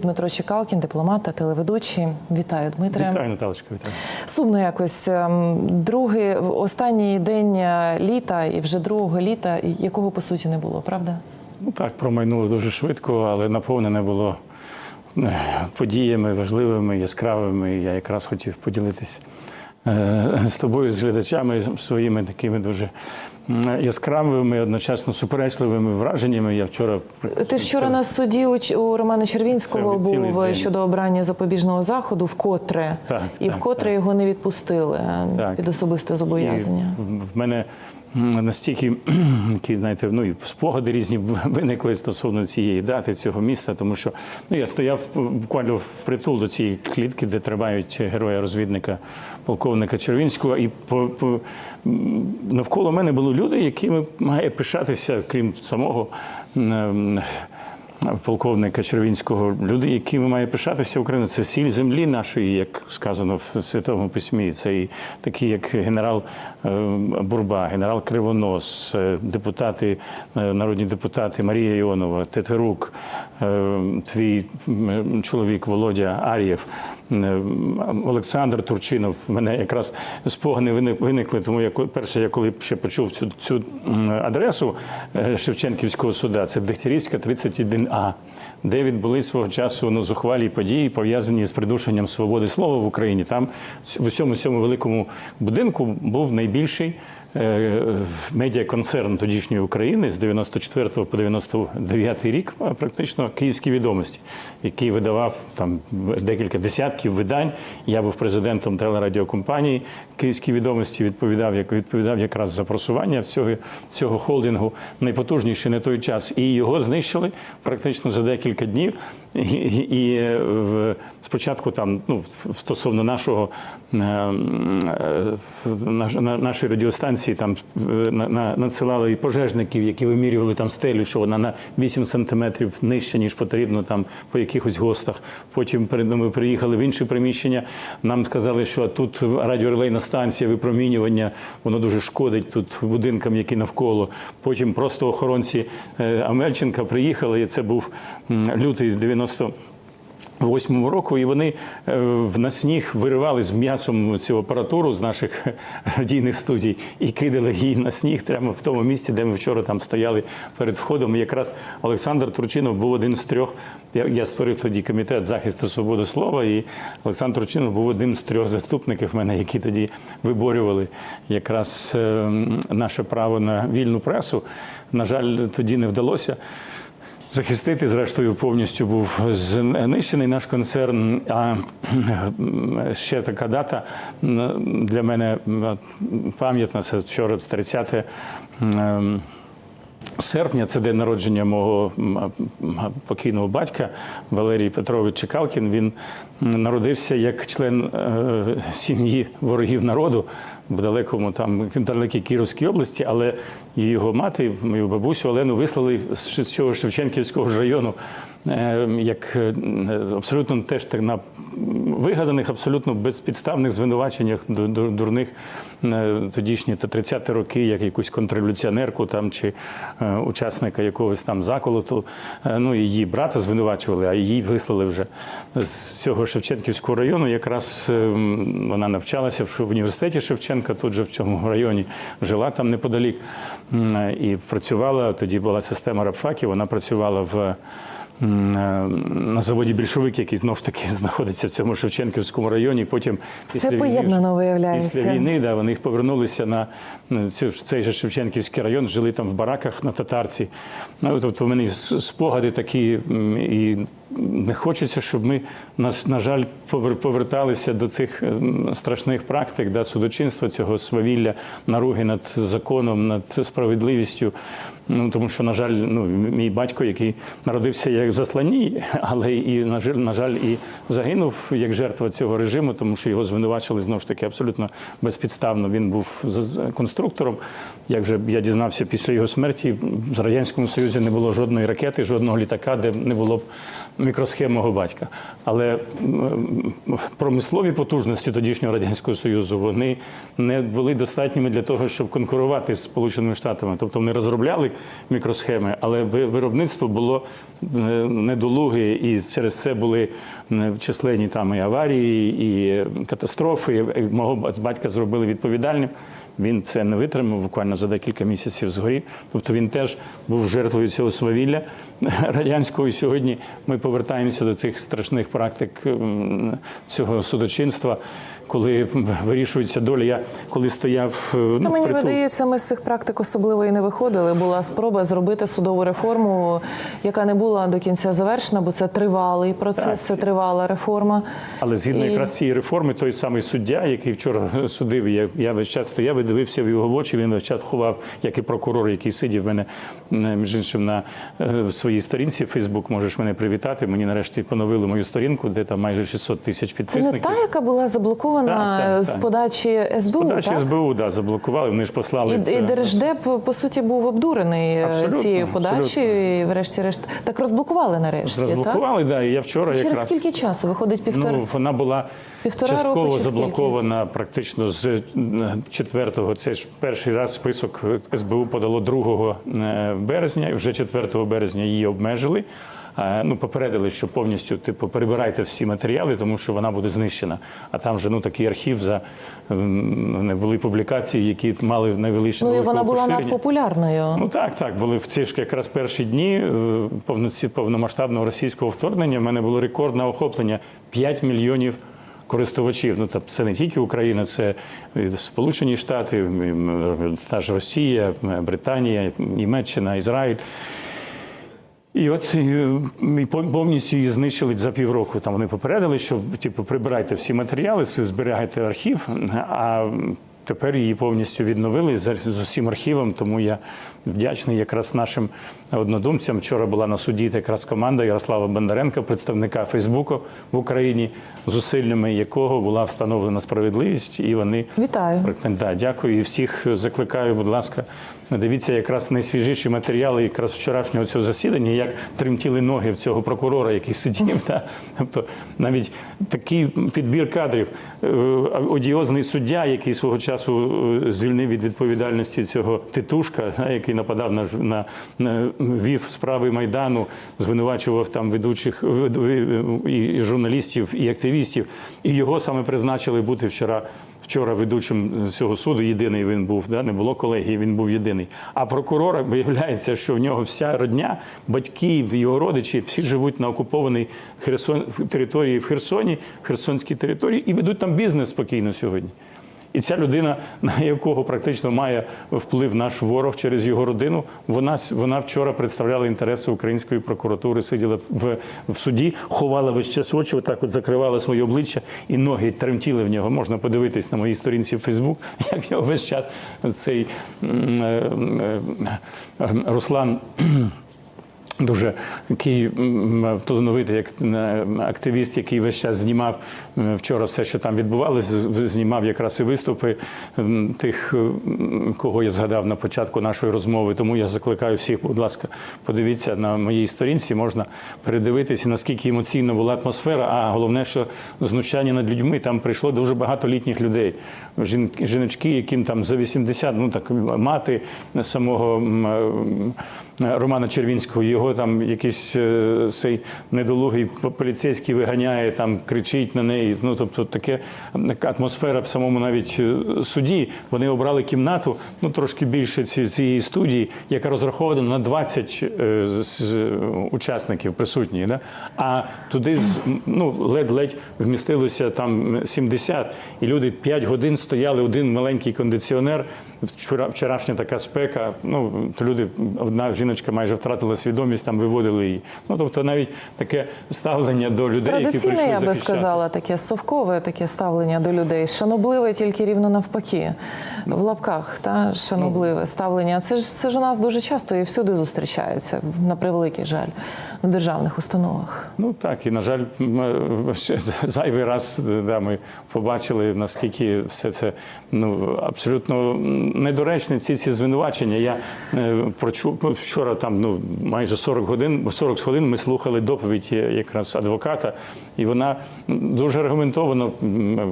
Дмитро Чекалкін, дипломат та телеведучий. Вітаю, Дмитре. Вітаю, Наталочка, вітаю. Сумно якось ем, другий останній день е, літа, і вже другого літа, якого по суті не було, правда? Ну так, промайнуло дуже швидко, але наповнене було е, подіями важливими, яскравими. Я якраз хотів поділитися з тобою, з глядачами, своїми такими дуже яскравими, одночасно суперечливими враженнями. Я вчора Ти вчора на суді у, Романа Червінського був день. щодо обрання запобіжного заходу, вкотре, Так, і так, вкотре так. його не відпустили е, Так. під особисте зобов'язання. І в- мене настільки які, знаєте, ну і спогади різні виникли стосовно цієї дати, цього міста, тому що ну я стояв буквально впритул до цієї клітки, де тримають героя-розвідника полковника Червінського, і по, по навколо мене були люди, якими має пишатися, крім самого. полковника Червінського, люди, якими має пишатися Україна, це сіль землі нашої, як сказано в Святому Письмі. Це і такі, як генерал е, Бурба, генерал Кривонос, е, депутати, е, народні депутати Марія Іонова, Тетерук, е, твій чоловік Володя Ар'єв. е, Олександр Турчинов. В мене якраз спогади виник- виникли, тому я перше, я коли ще почув цю, цю адресу е, Шевченківського суда, це Дегтярівська 31А, де відбулись свого часу ну, зухвалі події, пов'язані з придушенням свободи слова в Україні. Там в усьому цьому великому будинку був найбільший медіаконцерн тодішньої України з 94 по 99 рік, практично київські відомості, який видавав там декілька десятків видань. Я був президентом телерадіокомпанії Київські відомості. Відповідав як відповідав якраз за просування цього, цього холдингу найпотужніший на той час. І його знищили практично за декілька днів. І, е, в, спочатку там ну стосовно нашого е, е, наш- на- нашої радіостанції там на, на, надсилали і пожежників, які вимірювали там стелю, що вона на 8 сантиметрів нижче, ніж потрібно там по якихось гостах. Потім ми приїхали в інше приміщення. Нам сказали, що тут радіорелейна станція випромінювання, воно дуже шкодить тут будинкам, які навколо. Потім просто охоронці е, Амельченка приїхали, і це був лютий 90 Восьмого року, і вони е, в на сніг виривали з м'ясом цю апаратуру з наших радійних студій і кидали її на сніг прямо в тому місці, де ми вчора там стояли перед входом. І якраз Олександр Турчинов був один з трьох. Я, створив тоді комітет захисту свободи слова, і Олександр Турчинов був одним з трьох заступників мене, які тоді виборювали якраз е, наше право на вільну пресу. На жаль, тоді не вдалося. Захистити, зрештою, повністю був знищений наш концерн. А ще така дата для мене пам'ятна. Це вчора 30 м, серпня. Це день народження мого покійного батька Валерій Петрович Чекалкін. Він народився як член е, сім'ї ворогів народу в далекому там далекій Кіровській області, але його мати, мою бабусю Олену, вислали з цього Шевченківського району як е, абсолютно теж так на вигаданих, абсолютно безпідставних звинуваченнях ду- ду- дурних е, тодішні та 30-ті роки, як якусь контрреволюціонерку там чи е, учасника якогось там заколоту. Е, Ну її брата звинувачували, а її вислали вже з цього Шевченківського району. Якраз е, вона навчалася в університеті Шевченка, тут же в цьому районі жила там неподалік е, і працювала. Тоді була система рабфаків. Вона працювала в. Е, На заводі більшовик, який знов ж таки знаходиться в цьому Шевченківському районі. Потім Все після війни- поєднано виявляється. Після війни да, вони повернулися на на цю, цей же Шевченківський район, жили там в бараках на татарці. Ну, тобто в мене спогади такі, і не хочеться, щоб ми, нас, на жаль, повер- поверталися до цих страшних практик, да, судочинства, цього свавілля, наруги над законом, над справедливістю. Ну, тому що, на жаль, ну, мій батько, який народився як в засланні, але і, на жаль, на жаль, і загинув як жертва цього режиму, тому що його звинувачили знову ж таки абсолютно безпідставно. Він був конструктором. Як вже я дізнався після його смерті, в Радянському Союзі не було жодної ракети, жодного літака, де не було б мікросхем мого батька. Але промислові потужності тодішнього радянського союзу вони не були достатніми для того, щоб конкурувати з Сполученими Штатами. Тобто вони розробляли мікросхеми, але ви- виробництво було е, недолуге, і через це були е, численні там і аварії, і катастрофи. Мого батька зробили відповідальним. Він це не витримав буквально за декілька місяців згорів. Тобто він теж був жертвою цього свавілля радянського. І сьогодні ми повертаємося до тих страшних практик цього судочинства, коли вирішується доля. Я коли стояв е, Та ну, мені впритул- видається, ми з цих практик особливо і не виходили. Була спроба зробити судову реформу, яка не була до кінця завершена, бо це тривалий процес, Так. це тривала реформа. Але згідно І- якраз цієї реформи, той самий суддя, який вчора судив, я, я весь час стояв і дивився в його очі. Він весь час ховав, як і прокурор, який сидів в мене між іншим на е, в своїй сторінці. Фейсбук можеш мене привітати. Мені нарешті поновили мою сторінку, де там майже 600 тисяч Це не та, яка була заблокована Так, так, з подачі СБУ, Подачі так? СБУ да, заблокували. Вони ж послали І, це. і Держдеп, по суті, був обдурений е, Абсолютно, цією подачею, абсолютно. і врешті-решт так розблокували нарешті, так? Да, і я вчора Це через скільки часу? Виходить півтора. Ну, вона була Півтора року частково скільки? заблокована практично з е, четвертого. Це ж перший раз список СБУ подало 2 е, березня, і вже 4 березня її обмежили. Ну, попередили, що повністю типу перебирайте всі матеріали, тому що вона буде знищена. А там же ну такий архів за не були публікації, які мали найвеличніше Ну і вона була надпопулярною. Ну так, так. Були в ці ж якраз перші дні е, повноці повномасштабного російського вторгнення. В мене було рекордне охоплення 5 мільйонів користувачів. Ну тобто це не тільки Україна, це Сполучені Штати, та ж Росія, Британія, Німеччина, Ізраїль. І от і повністю її знищили за півроку. Там вони попередили, що типу прибирайте всі матеріали, зберігайте архів. А тепер її повністю відновили з усім архівом. Тому я вдячний якраз нашим однодумцям. Вчора була на суді якраз команда Ярослава Бондаренка, представника Фейсбуку в Україні, зусиллями якого була встановлена справедливість, і вони Вітаю. Да, дякую і всіх закликаю, будь ласка, дивіться якраз найсвіжіші матеріали якраз вчорашнього цього засідання, як тремтіли ноги в цього прокурора, який сидів. Да? Тобто навіть такий підбір кадрів, Е, одіозний суддя, який свого часу е, звільнив від відповідальності цього титушка, який нападав на, на, на вів справи майдану, звинувачував там ведучих і, журналістів, і активістів, і його саме призначили бути вчора вчора ведучим цього суду. Єдиний він був, да? не було колегії, він був єдиний. А прокурора виявляється, що в нього вся родня, батьки, його родичі, всі живуть на окупованій Херсон території в Херсоні, Херсонській території, і ведуть там бізнес спокійно сьогодні. І ця людина, на якого практично має вплив наш ворог через його родину, вона, вона вчора представляла інтереси української прокуратури, сиділа в, в суді, ховала весь час очі, отак от закривала своє обличчя, і ноги тремтіли в нього. Можна подивитись на моїй сторінці в Фейсбук, як його весь час цей е, е, Руслан. Дуже такий талановитий як активіст, який весь час знімав вчора все, що там відбувалося, знімав якраз і виступи тих, кого я згадав на початку нашої розмови. Тому я закликаю всіх, будь ласка, подивіться на моїй сторінці, можна передивитися, наскільки емоційна була атмосфера. А головне, що знущання над людьми там прийшло дуже багато літніх людей. Жін- Жіночки, яким там за 80, ну так мати самого. Романа Червінського, його там якийсь е, цей недолугий поліцейський виганяє, там кричить на неї. Ну тобто таке атмосфера в самому навіть е, суді. Вони обрали кімнату, ну трошки більше цієї студії, яка розрахована на 20 е, учасників присутніх. Да? А туди ну ледь-ледь вмістилося там 70, і люди 5 годин стояли один маленький кондиціонер. Вчора вчорашня така спека. Ну то люди, одна жіночка майже втратила свідомість, там виводили її. Ну тобто навіть таке ставлення до людей, які Традиційне, прийшли я би сказала, таке совкове таке ставлення до людей. Шанобливе тільки рівно навпаки. В лапках, та шанобливе ставлення. Це ж це ж у нас дуже часто і всюди зустрічається, на превеликий жаль, в державних установах. Ну так, і на жаль, е, зайвий раз да, ми побачили, наскільки все це ну абсолютно недоречне. Ці ці звинувачення. Я е, прочув вчора. там ну майже 40 годин, 40 хвилин ми слухали доповідь якраз адвоката, і вона дуже аргументовано.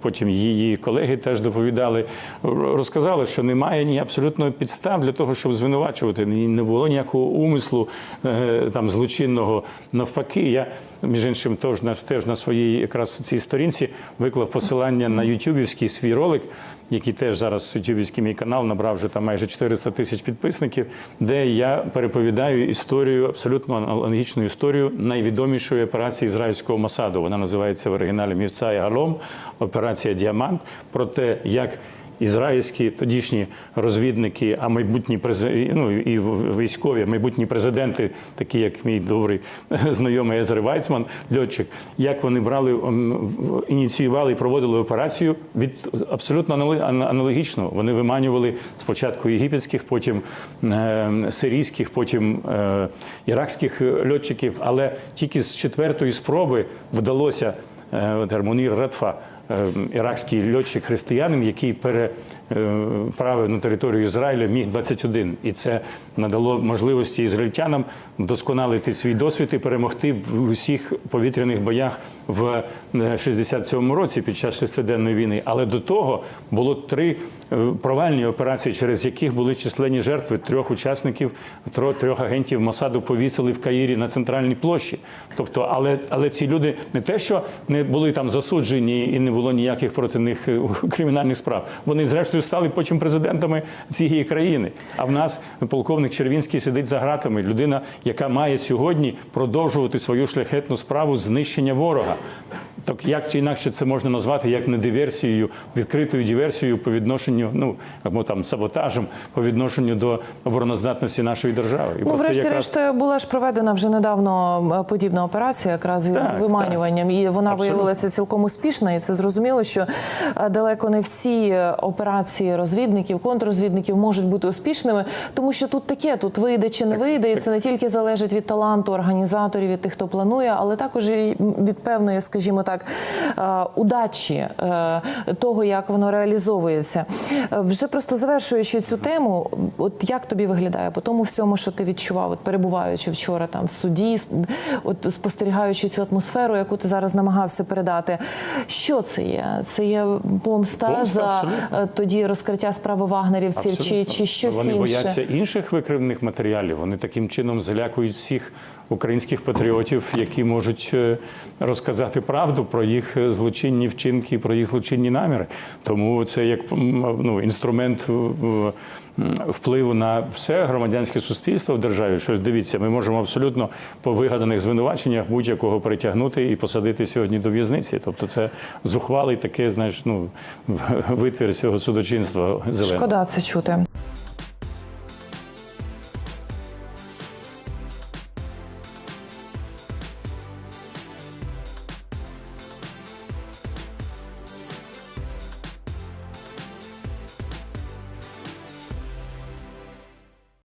Потім її колеги теж доповідали, розказали, що немає ні абсолютно підстав для того, щоб звинувачувати. Не було ніякого умислу е, там злочинного. Навпаки, я між іншим теж на теж на своїй якраз цій сторінці виклав посилання на ютюбівський свій ролик, який теж зараз ютюбівський мій канал набрав вже там майже 400 тисяч підписників, де я переповідаю історію, абсолютно аналогічну історію найвідомішої операції ізраїльського Масаду. Вона називається в оригіналі Мівця і Галом, операція Діамант, про те, як ізраїльські тодішні розвідники, а майбутні прези- ну, і військові, майбутні президенти, такі як мій добрий знайомий Езер Вайцман, льотчик, як вони брали, ініціювали і проводили операцію від абсолютно аналогічно. Вони виманювали спочатку єгипетських, потім е, сирійських, потім е, іракських льотчиків, але тільки з четвертої спроби вдалося е, Гармонір Ратфа е, іракський льотчик християнин, який переправив на територію Ізраїля міг 21 і це надало можливості ізраїльтянам вдосконалити свій досвід і перемогти в усіх повітряних боях в 67-му році під час шестиденної війни. Але до того було три е, провальні операції, через яких були численні жертви трьох учасників, трьох агентів Мосаду повісили в Каїрі на центральній площі. Тобто, але, але ці люди не те, що не були там засуджені і не було ніяких проти них е, кримінальних справ. Вони зрештою стали потім президентами цієї країни. А в нас полковник Червінський сидить за гратами. Людина, яка має сьогодні продовжувати свою шляхетну справу знищення ворога. Так як чи інакше це можна назвати як не диверсією, відкритою диверсією по відношенню, ну або там саботажем по відношенню до обороноздатності нашої держави. І Ну, врешті-решт, була ж проведена вже недавно е, подібна операція, якраз Так, виманюванням, і вона Абсолютно. виявилася цілком успішна. І це зрозуміло, що е, далеко не всі е, операції розвідників, контррозвідників можуть бути успішними, тому що тут таке, тут вийде чи не вийде, і це не тільки залежить від таланту організаторів, від тих, хто планує, але також і від певної, скажімо так, е, удачі е, того, як воно реалізовується. Е, Вже просто завершуючи цю тему, от як тобі виглядає по тому всьому, що ти відчував, от перебуваючи вчора там в суді, от спостерігаючи цю атмосферу, яку ти зараз намагався передати. Що це є? Це є помста, Помста, за абсолютно. тоді розкриття справи вагнерівців, чи, Абсолютно. чи щось вони інше? бояться інших викривних матеріалів. Вони таким чином залякують всіх українських патріотів, які можуть е, розказати правду про їх е, злочинні вчинки, про їх злочинні наміри. Тому це як ну, інструмент впливу на все громадянське суспільство в державі. Щось дивіться, ми можемо абсолютно по вигаданих звинуваченнях будь-якого притягнути і посадити сьогодні до в'язниці. Тобто, це зухвалий таке, знаєш, ну витвір цього судочинства зеленого. Шкода це чути.